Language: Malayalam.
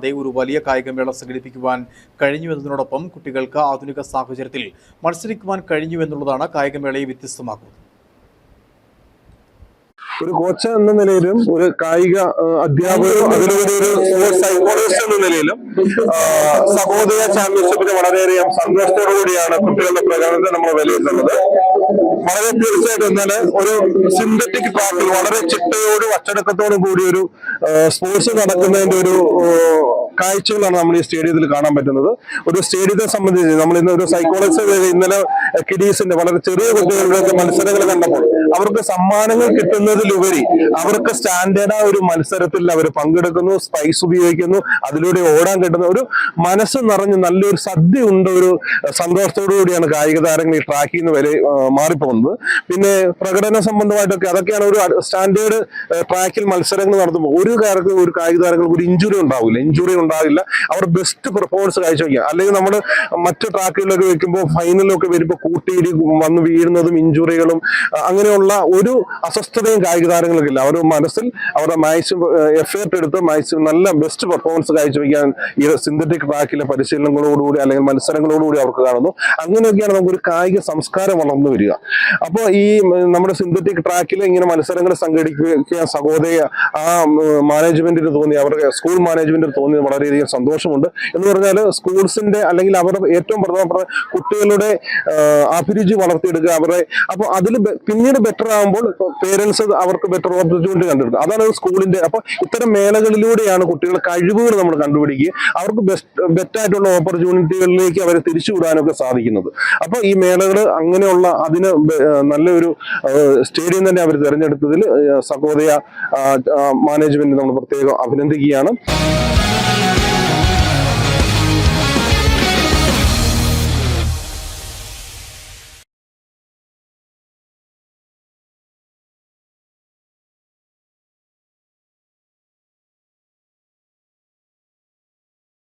അതേ ഒരു വലിയ കായികമേള സംഘടിപ്പിക്കുവാൻ കഴിഞ്ഞുവെന്നതിനോടൊപ്പം കുട്ടികൾക്ക് ആധുനിക സാഹചര്യത്തിൽ മത്സരിക്കുവാൻ കഴിഞ്ഞു എന്നുള്ളതാണ് കായികമേളയെ വ്യത്യസ്തമാക്കുന്നത്. ഒരു കോച്ച് എന്ന നിലയിലും ഒരു കായിക അധ്യാപകരും അതിലൂടെ ഒരു സൈക്കോളജിസ്റ്റ് എന്ന നിലയിലും സഹോദയ ചാമ്പ്യൻഷിപ്പിന് വളരെയധികം സന്തോഷത്തോടു കൂടിയാണ് കുട്ടികളുടെ പ്രകടനത്തെ നമ്മൾ വിലയിരുത്തുന്നത്. വളരെ തീർച്ചയായിട്ടും എന്നാൽ ഒരു സിന്തറ്റിക് ട്രാക്കിൽ വളരെ ചിട്ടയോടും അച്ചടക്കത്തോടും കൂടി ഒരു സ്പോർട്സ് നടക്കുന്നതിന്റെ ഒരു കാഴ്ചകളാണ് നമ്മൾ ഈ സ്റ്റേഡിയത്തിൽ കാണാൻ പറ്റുന്നത്. ഒരു സ്റ്റേഡിയത്തെ സംബന്ധിച്ച് നമ്മൾ ഇന്ന് ഒരു സൈക്കോളജിസ്റ്റ് ഇന്നലെ കിഡീസിന്റെ വളരെ ചെറിയ കുട്ടികളുടെയൊക്കെ മത്സരങ്ങൾ കണ്ടപ്പോൾ അവർക്ക് സമ്മാനങ്ങൾ കിട്ടുന്നതിലുപരി അവർക്ക് സ്റ്റാൻഡേർഡ് ആ ഒരു മത്സരത്തിൽ അവർ പങ്കെടുക്കുന്നു സ്പൈസ് ഉപയോഗിക്കുന്നു അതിലൂടെ ഓടാൻ കിട്ടുന്ന ഒരു മനസ്സ് നിറഞ്ഞ് നല്ലൊരു സദ്യ ഉണ്ട് ഒരു സന്തോഷത്തോടു കൂടിയാണ് കായിക താരങ്ങൾ ഈ ട്രാക്കിൽ നിന്ന് വരെ മാറിപ്പോകുന്നത്. പിന്നെ പ്രകടന സംബന്ധമായിട്ടൊക്കെ അതൊക്കെയാണ് ഒരു സ്റ്റാൻഡേർഡ് ട്രാക്കിൽ മത്സരങ്ങൾ നടത്തുമ്പോൾ ഒരു കാർക്ക് ഒരു കായിക താരങ്ങൾക്ക് ഒരു ഇഞ്ചുറി ഉണ്ടാവില്ല. ഇഞ്ചുറി ഉണ്ടാവില്ല. അവർ ബെസ്റ്റ് പെർഫോമൻസ് കാഴ്ചവെക്കുക. അല്ലെങ്കിൽ നമ്മൾ മറ്റു ട്രാക്കുകളിലൊക്കെ വെക്കുമ്പോൾ ഫൈനലൊക്കെ വരുമ്പോൾ കൂട്ടിയിടി വന്ന് വീഴുന്നതും ഇഞ്ചുറികളും അങ്ങനെയുള്ള ഒരു അസ്വസ്ഥതയും കായിക താരങ്ങൾക്കില്ല. അവർ മനസ്സിൽ അവരുടെ മാക്സിമം എഫേർട്ട് എടുത്ത് മാക്സിമം നല്ല ബെസ്റ്റ് പെർഫോമൻസ് കാഴ്ചവെക്കാൻ ഈ സിന്തറ്റിക് ട്രാക്കിലെ പരിശീലനങ്ങളോടുകൂടി അല്ലെങ്കിൽ മത്സരങ്ങളോടുകൂടി അവർക്ക് കാണുന്നു. അങ്ങനെയൊക്കെയാണ് നമുക്കൊരു കായിക സംസ്കാരം വളർന്നു വരിക. അപ്പോൾ ഈ നമ്മുടെ സിന്തറ്റിക് ട്രാക്കിൽ ഇങ്ങനെ മത്സരങ്ങൾ സംഘടിപ്പിക്കാൻ സഹോദയ ആ മാനേജ്മെന്റിന് തോന്നി അവരുടെ സ്കൂൾ മാനേജ്മെന്റിന് തോന്നി വളരെയധികം സന്തോഷമുണ്ട്. എന്ന് പറഞ്ഞാൽ സ്കൂൾസിന്റെ അല്ലെങ്കിൽ അവരുടെ ഏറ്റവും പ്രധാനപ്പെട്ട കുട്ടികളുടെ അഭിരുചി വളർത്തിയെടുക്കുക അവരുടെ അപ്പോൾ അതിൽ പിന്നീട് ബെറ്റർ ആകുമ്പോൾ പേരൻസ് അവർക്ക് ബെറ്റർ ഓപ്പർച്യൂണിറ്റി കണ്ടെടുക്കുക. അതാണ് സ്കൂളിന്റെ അപ്പോൾ ഇത്തരം മേളകളിലൂടെയാണ് കുട്ടികളെ കഴിവുകൾ നമ്മൾ കണ്ടുപിടിക്കുക. അവർക്ക് ബെസ്റ്റ് ബെറ്റായിട്ടുള്ള ഓപ്പർച്യൂണിറ്റികളിലേക്ക് അവരെ തിരിച്ചുവിടാനൊക്കെ സാധിക്കുന്നത്. അപ്പോൾ ഈ മേളകൾ അങ്ങനെയുള്ള അതിന് നല്ലൊരു സ്റ്റേഡിയം തന്നെ അവർ തിരഞ്ഞെടുത്തതിൽ സഹോദയ മാനേജ്മെന്റ് നമ്മൾ പ്രത്യേകം അഭിനന്ദിക്കുകയാണ്.